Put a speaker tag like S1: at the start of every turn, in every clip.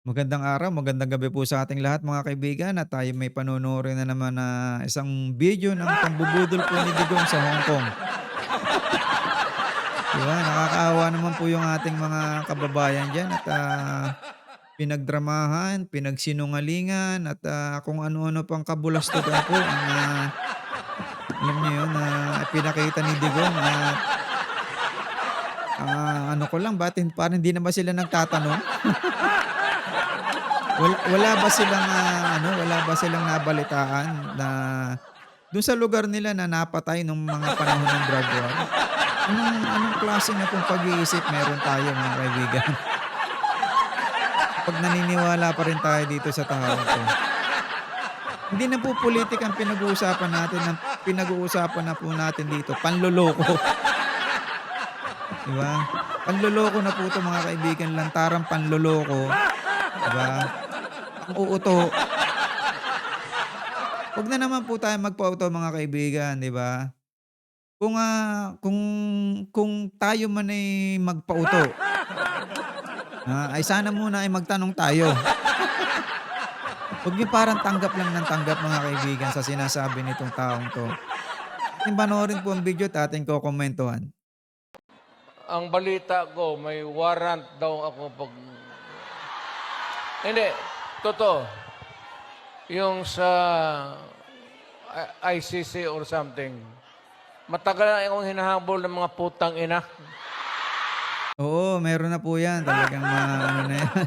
S1: Magandang araw, magandang gabi po sa ating lahat mga kaibigan at tayo may panonoorin na naman na isang video ng pambubudol po ni Digong sa Hong Kong. 'Di ba, nakakaawa naman po yung ating mga kababayan diyan at, ah, pinagdramahan, pinagsinungalingan at, ah, kung ano-ano pang kabulastugan po ang, ah, alam niyo yun, na pinakita ni Digong at, ah, ano ko lang ba't hin parang hindi na ba sila nagtatanong? Wala wala ba silang, ah, ano, wala ba silang nabalitaan na dun sa lugar nila na napatay nung mga panahon ng drug war? Anong anong klase na pong pag-iisip meron tayo mga kaibigan? 'Pag naniniwala pa rin tayo dito sa taong 'to. Hindi na po pulitika ang pinag-uusapan natin, ang pinag-uusapan na po natin dito panloloko. 'Di ba? Panloloko na po 'to mga kaibigan, lantarang panloloko, 'di ba? Pang-uuto. Wag na naman po tayong magpauto mga kaibigan, 'di ba? Kung, ah, kung kung tayo man ay magpauto, ah, ay sana muna ay magtanong tayo. Wag yung parang tanggap lang ng tanggap mga kaibigan sa sinasabi nitong taong 'to. Ating panoorin po ang video at ating kokomentuhan.
S2: Ang balita ko, may warrant daw ako pag... Hindi, totoo. Yung sa ICC or something. Matagal na akong hinahabol ng mga putang ina.
S1: Oo, meron na po 'yan. Talagang ma ano na 'yan.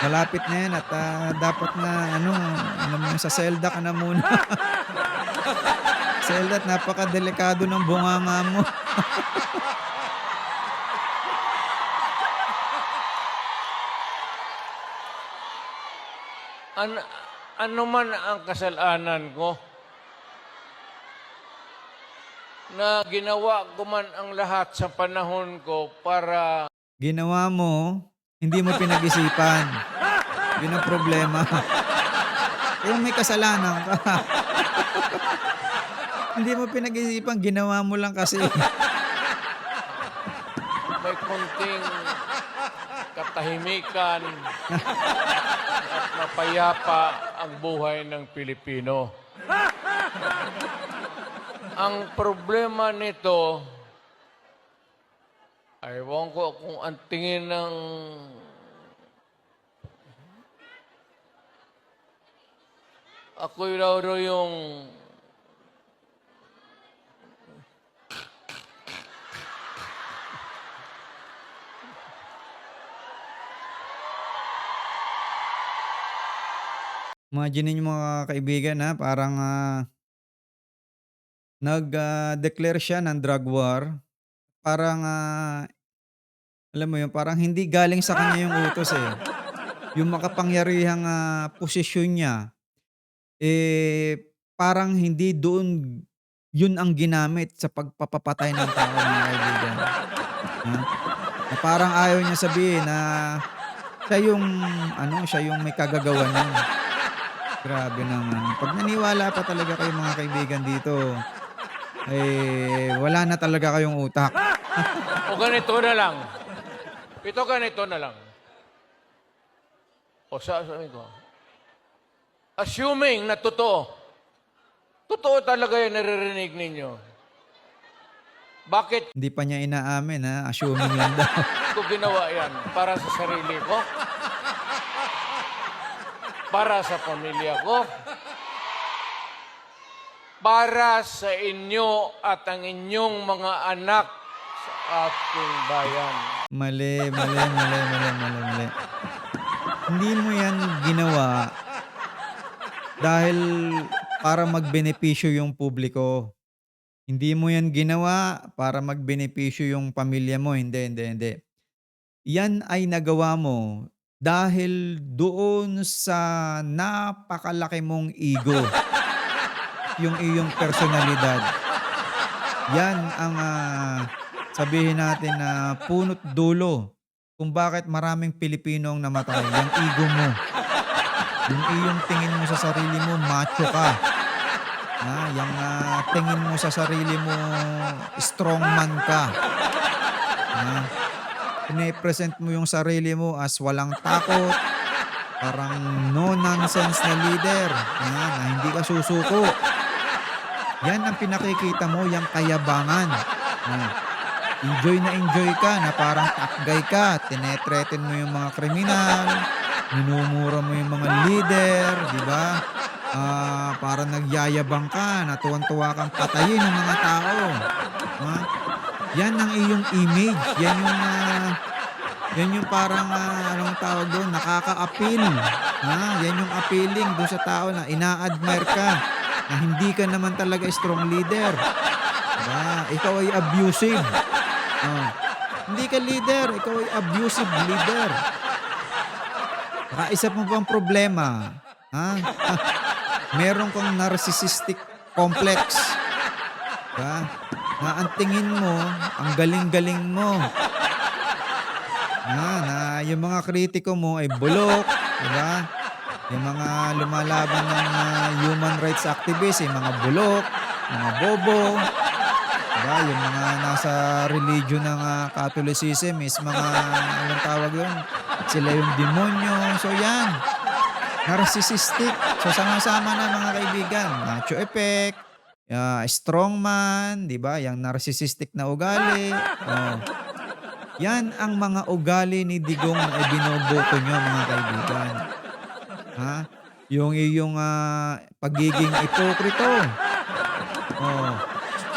S1: Malapit na 'yan at, ah, dapat na ano, alam mo sa selda ka na muna. Selda at napakadelikado ng bunganga mo.
S2: An ano man ang kasalanan ko, na ginawa ko man ang lahat sa panahon ko para
S1: Ginawa mo, hindi mo pinag-isipan. Yun ang problema. Kung may kasalanan ka. Hindi mo pinag-isipan, ginawa mo lang kasi.
S2: may konting katahimikan at mapayapa ang buhay ng Pilipino. Ang problema nito, aywan ko kung ang tingin ng ako raw yung
S1: Imagine niyo mga kaibigan ha, parang, ah, nag, ah, declare siya ng drug war. Parang, ah, alam mo yun, parang hindi galing sa kanya yung utos, eh. Yung makapangyarihang, ah, posisyon niya, eh, parang hindi doon yun ang ginamit sa pagpapapatay ng tao mga kaibigan. Ha? Parang ayaw niya sabihin na siya yung ano, siya yung may kagagawan nun. Grabe naman. 'Pag naniwala pa talaga kayo mga kaibigan dito, eh, wala na talaga kayong utak.
S2: O ganito na lang. Ito ganito na lang. O sa sabi ko, assuming na totoo, totoo talaga yung naririnig ninyo. Bakit
S1: Hindi pa niya inaamin ha, assuming lang daw.
S2: ko ginawa yan? Para sa sarili ko? Para sa pamilya ko? Para sa inyo at ang inyong mga anak sa ating bayan.
S1: Mali, mali, mali, mali, mali, mali. Hindi mo yan ginawa dahil para magbenepisyo yung publiko. Hindi mo yan ginawa para magbenepisyo yung pamilya mo. Hindi, hindi, hindi. Yan ay nagawa mo dahil doon sa napakalaki mong ego. Yung iyong personalidad. Yan ang ah, sabihin natin na punot dulo kung bakit maraming Pilipino ang namatay. Yung ego mo. Yung iyong tingin mo sa sarili mo, macho ka. Ha, yung ah, tingin mo sa sarili mo, strong man ka. Ha? Pine-present mo yung sarili mo as walang takot, parang no nonsense na leader, yan, na hindi ka susuko. Yan ang pinakikita mo, yung kayabangan. Ah, enjoy na enjoy ka na parang takgay ka, tinetreten mo yung mga kriminal, minumura mo yung mga leader, di ba? Ah, para nagyayabang ka, na tuwan-tuwa kang patayin ng mga tao. Ha? Yan ang iyong image. Yan yung ah, yan yung parang ah, anong tawag doon, nakaka-appeal. Ha? Yan yung appealing doon sa tao na ina-admire ka na hindi ka naman talaga strong leader. Diba? Ikaw ay abusive. Oh. Hindi ka leader, ikaw ay abusive leader. Saka isa mo pang problema, ha? Meron kang narcissistic complex. Diba? Na ang tingin mo, ang galing-galing mo. Na, na yung mga kritiko mo ay bulok, diba? Yung mga lumalaban ng ah, human rights activists, yung mga bulok, mga bobo, diba? Yung mga nasa religion ng ah, Catholicism is mga, anong tawag yun? Sila yung demonyo. So yan, narcissistic. So sama-sama na mga kaibigan. Nacho effect, ah, strongman, di ba? Yung narcissistic na ugali. Oh. Yan ang mga ugali ni Digong na ibinoboto nyo mga kaibigan. Ha? Yung iyong ah, pagiging ipokrito. Oh.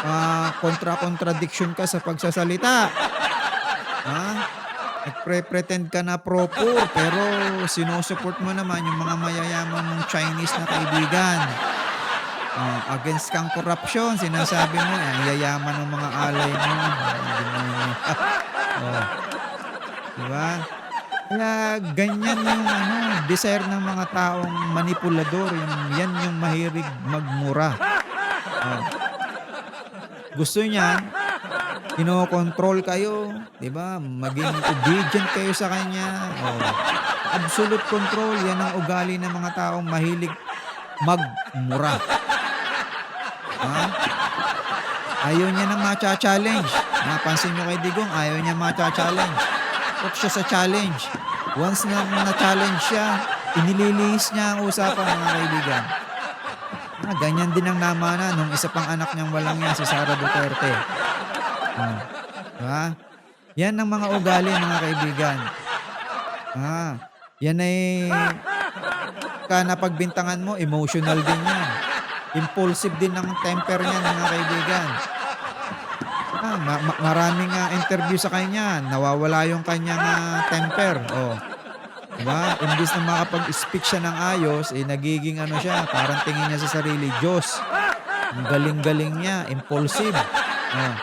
S1: Ah, kontra-contradiction ka sa pagsasalita. Ha? Nagpre-pretend ka na pro-poor pero sinusupport mo naman yung mga mayayaman mong Chinese na kaibigan. Oh, against kang corruption, sinasabi mo, ang yayaman ng mga alay mo. Oh. Diba? Kaya ganyan yung ano, desire ng mga taong manipulador. Yung, yan yung mahilig magmura. Oh. Gusto niyan, kinokontrol kayo, 'di ba? Maging obedient kayo sa kanya. Oh. Absolute control 'yan ang ugali ng mga taong mahilig magmura. Ha? Ayaw niya na macha-challenge. Napansin niyo kay Digong, ayaw niya macha-challenge. Huwag siya sa challenge. Once na na-challenge siya, inililihis niya ang usapan mga kaibigan. Ah, ganyan din ang namana nung isa pang anak niyang walang yan, si Sara Duterte. Ah, diba? Yan ang mga ugali mga kaibigan. Ah, yan ay ka napagbintangan mo, emotional din yan. Impulsive din ang temper niya mga kaibigan. Ah, ma- ma- maraming ah, interview sa kanya, nawawala yung kanyang ah, temper. Oh. Diba? Imbis na makapag-speak siya ng ayos, eh nagiging ano siya, parang tingin niya sa sarili, Diyos. Ang galing-galing niya, impulsive. Oh.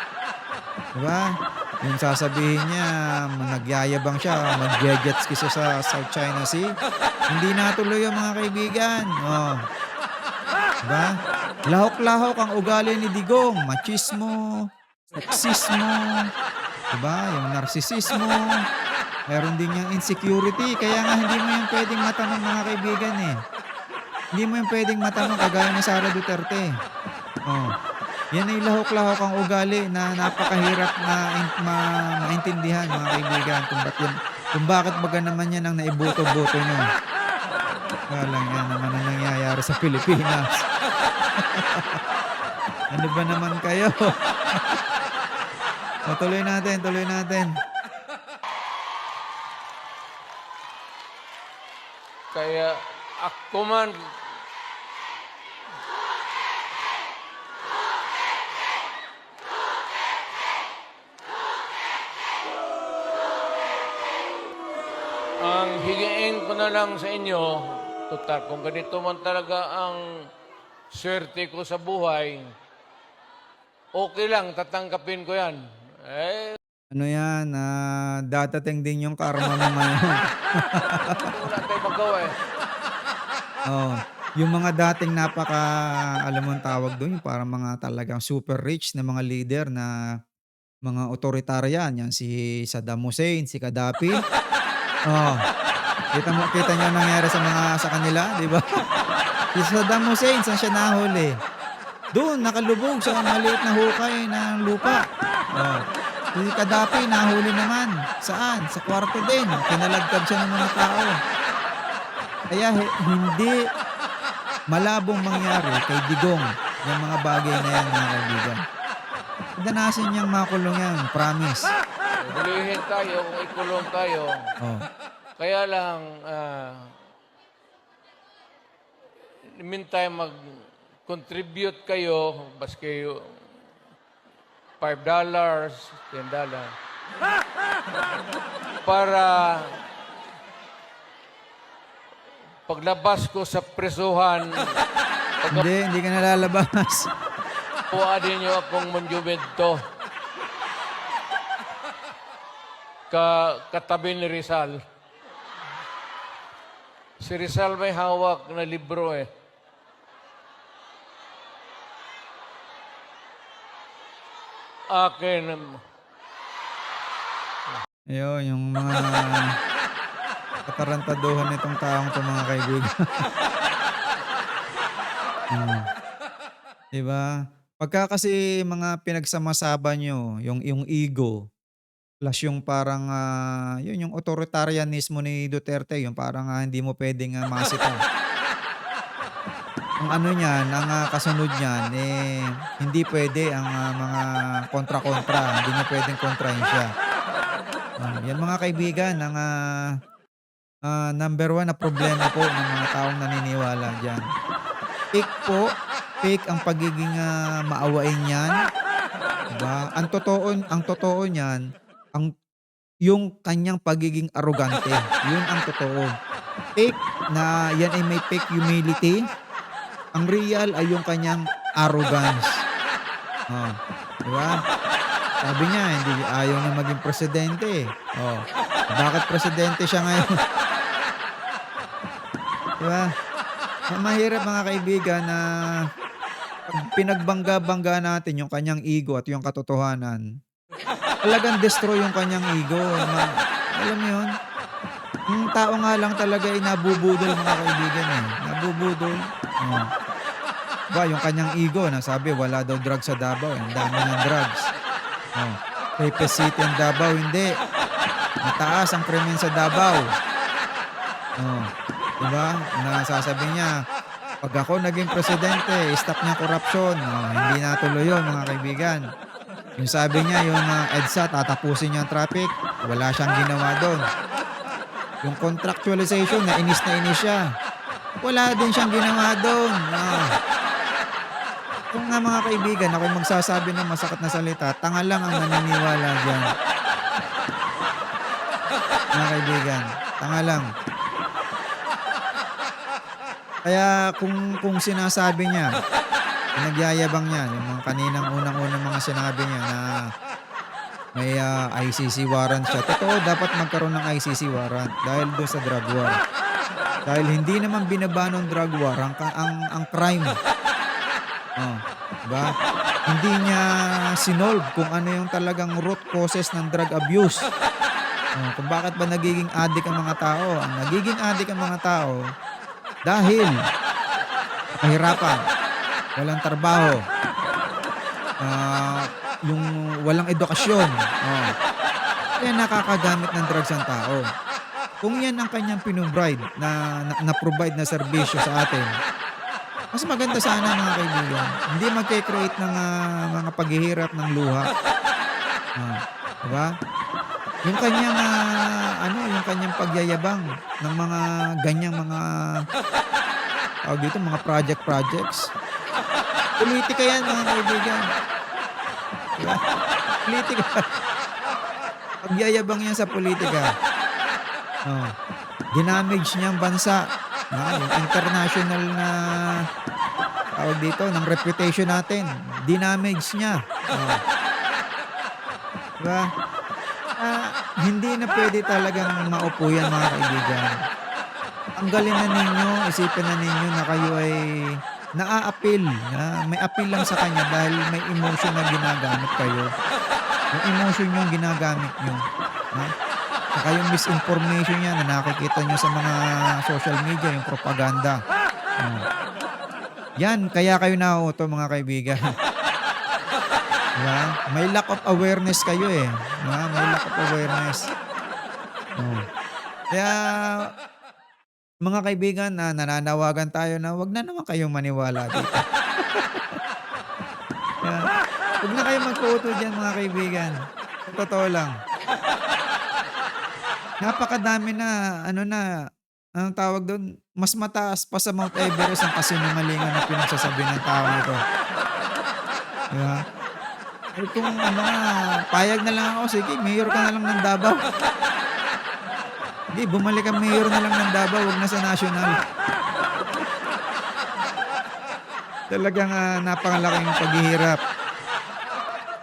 S1: Diba? Yung sasabihin niya, nagyayabang siya, mag-jet ski siya sa South China Sea. Hindi natuloy yung mga kaibigan. Oh. Diba? Lahok-lahok ang ugali ni Digong. Machismo, sexismo, diba? Yung narsisismo. Meron din yung insecurity. Kaya nga hindi mo yung pwedeng matanong mga kaibigan eh. Hindi mo yung pwedeng matanong kagaya ni Sara Duterte. Oh. Yan ay lahok-lahok ang ugali na napakahirap na ma- maintindihan mga kaibigan kung, ba't kung bakit baga naman yan ang naibuto-buto nyo. Kaya lang yan naman ang nangyayari sa Pilipinas. ano ba naman kayo? o, tuloy natin, tuloy natin.
S2: Kaya ako man, ang higiin ko na lang sa inyo, total, kung ganito man talaga ang swerte ko sa buhay, okay lang, tatanggapin ko yan. Eh,
S1: Ano yan, ah, dadating din yung karma ngayon.
S2: wala tayong magawa eh.
S1: Oh, yung mga dating napaka, alam mo ang tawag doon, yung parang mga talagang super rich na mga leader na mga otoritarian, yan si Saddam Hussein, si Gaddafi. Oh, kita mo, kita niyo ang nangyari sa mga sa kanila, di ba? Si Saddam Hussein, saan siya nahuli? Doon, nakalubog sa maliit na hukay ng lupa. Oh. Si Gaddafi, nahuli naman. Saan? Sa kwarto din. Pinalagkad siya ng mga tao. Kaya hi- hindi malabong mangyari kay Digong yung mga bagay na yan mga kaibigan. Danasin niyang makulong yan, promise.
S2: Hulihin tayo kung ikulong tayo.
S1: Oh.
S2: Kaya lang, the meantime, mag-contribute kayo, bas kayo $5, $10, para paglabas ko sa presuhan,
S1: Hindi, hindi ka nalalabas.
S2: Puwadin niyo akong monumento. Ka, katabi ni Rizal. Si Rizal may hawak na libro eh. Akin,
S1: Ayun, yung mga katarantaduhan nitong taong to mga kaibigan. Hmm. Diba? Pagka kasi mga pinagsama-saba nyo, yung, yung ego, plus yung parang, ah, yun, yung authoritarianismo ni Duterte, yung parang ah, hindi mo pwedeng uh, masita. Ang ano niyan, ang ah, kasunod niyan, eh, hindi pwede ang ah, mga kontra-kontra. Hindi nyo pwedeng kontrahin siya. Ah, yan mga kaibigan, ang ah, ah, number one na problema po ng mga taong naniniwala dyan. Fake po, fake ang pagiging ah, maawain niyan. Diba? Ang totoo, ang totoo niyan, ang yung kanyang pagiging arrogante. Yun ang totoo. Fake na yan ay may fake humility. Ang real ay yung kanyang arrogance. Oh, di ba? Sabi niya, hindi ayaw na maging presidente. Oh. Bakit presidente siya ngayon? di ba? Ma- Mahirap mga kaibigan na pinagbangga-bangga natin yung kanyang ego at yung katotohanan, talagang destroy yung kanyang ego. Ma- alam mo yun? Yung tao nga lang talaga ay nabubudol mga kaibigan eh. Nabubudol. Oh. Ba, yung kanyang ego na sabi wala daw drugs sa Davao. eh. Ang dami ng drugs. Oh. Pepe City ang Davao, hindi. Mataas ang krimen sa Davao. Oh. Diba? Nasasabi niya, pag ako naging presidente, stop niya korupsyon. Oh, hindi natuloy yun, mga kaibigan. Yung sabi niya, yung uh, EDSA, tatapusin niya ang traffic, wala siyang ginawa doon. Yung contractualization, na inis na inis siya. Wala din siyang ginawa doon. Ah. Kung nga mga kaibigan, ako magsasabi ng masakit na salita, tanga lang ang naniniwala dyan. Mga kaibigan, tanga lang. Kaya kung kung sinasabi niya, pinagyayabang niya, yung mga kaninang unang-unang mga sinabi niya na may ah, ICC warrant siya. Totoo, dapat magkaroon ng ICC warrant dahil doon sa drug war. Dahil hindi naman binaba ng drug war ang, ang, ang crime. Oh, diba? Hindi niya sinolve kung ano yung talagang root causes ng drug abuse. Oh, kung bakit ba nagiging addict ang mga tao. Ang nagiging addict ang mga tao dahil kahirapan, walang trabaho, ah, yung walang edukasyon. Oh. Kaya nakakagamit ng drugs ang tao. Kung yan ang kanyang pinubride na, na, na-provide na serbisyo sa atin, mas maganda sana mga kaibigan. Hindi magke-create ng ah, mga paghihirap ng luha. Ah, diba? Yung kanyang ah, ano, yung kanyang pagyayabang ng mga ganyang mga tawag dito, mga project projects. Politika yan mga kaibigan. Diba? Politika. Pagyayabang yan sa politika. Oh. Dinamage niya ang bansa. Ah, yung international na tawag dito, ng reputation natin. Dinamage niya. Oh. Diba? Ah, hindi na pwede talagang maupo yan mga kaibigan. Tanggalin na ninyo, isipin na ninyo na kayo ay naa-appeal. Na may appeal lang sa kanya dahil may emotion na ginagamit kayo. Yung emotion yung ginagamit nyo. Ha? Saka yung misinformation niya na nakikita nyo sa mga social media, yung propaganda. Oh. Yan, kaya kayo nauuto mga kaibigan. Diba? May lack of awareness kayo eh. Diba? May lack of awareness. Oo. Kaya mga kaibigan, na nananawagan tayo na wag na naman kayong maniwala dito. Kaya wag na kayong magkuuto diyan mga kaibigan. Sa totoo lang. Napakadami na ano na, anong tawag dun, mas mataas pa sa Mount Everest ang kasinungalingan na pinagsasabi ng tao ito. Di ba? Eh, kung ano nga, payag na lang ako, sige, mayor ka na lang ng Davao. Hindi, bumalik ang mayor na lang ng Davao, wag na sa national. Talagang ah, napakalaking paghihirap.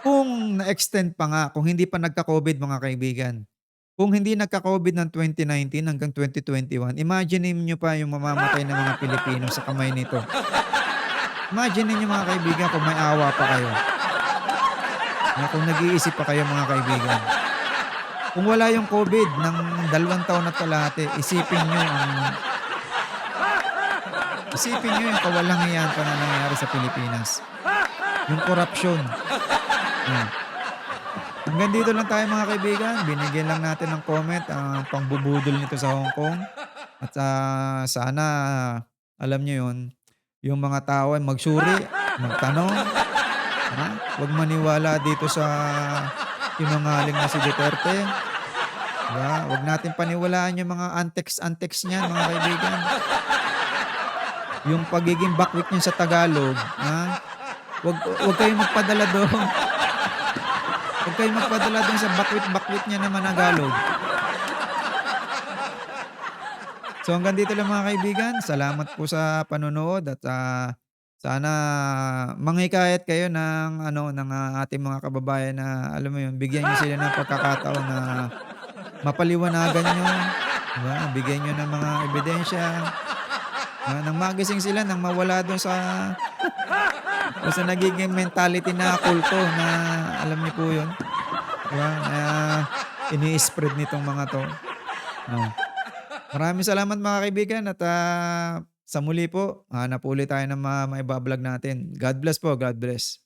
S1: Kung na-extend pa nga, kung hindi pa nagka-COVID mga kaibigan, kung hindi nagka-COVID ng 2019 hanggang 2021, imagine niyo pa yung mamamatay ng mga Pilipino sa kamay nito. Imagine niyo mga kaibigan kung may awa pa kayo. Na kung nag-iisip pa kayo mga kaibigan. Kung wala yung COVID ng dalawang taon at kalahati, isipin nyo ang isipin nyo yung kawalang iyan pa na nangyayari sa Pilipinas. Yung korupsyon. Yan. Hanggang dito lang tayo mga kaibigan. Binigyan lang natin ng comment ang pangbubudol nito sa Hong Kong. At ah, sana, alam nyo yun, yung mga tao ay magsuri, magtanong, ha? Huwag maniwala dito sa pinangaling na si Duterte. Diba? Huwag natin paniwalaan yung mga antex-antex niyan, mga kaibigan. Yung pagiging bakwit niya sa Tagalog, ha? Huwag, huwag kayong magpadala doon. Huwag kayong magpadala doon sa bakwit-bakwit niya na Managalog. So hanggang dito lang mga kaibigan. Salamat po sa panonood at ah, sana manghikayat kayo ng ano ng ah, ating mga kababayan na alam mo yun, bigyan niyo sila ng pagkakataon na mapaliwanagan niyo, diba? Bigyan niyo ng mga ebidensya. Uh, nang magising sila nang mawala doon sa doon sa nagiging mentality na kulto na alam niyo po yun. Diba? Na ini-spread nitong mga to. Oh. Maraming salamat mga kaibigan at ah, sa muli po, hanap ulit tayo ng mga maibablog natin. God bless po, God bless.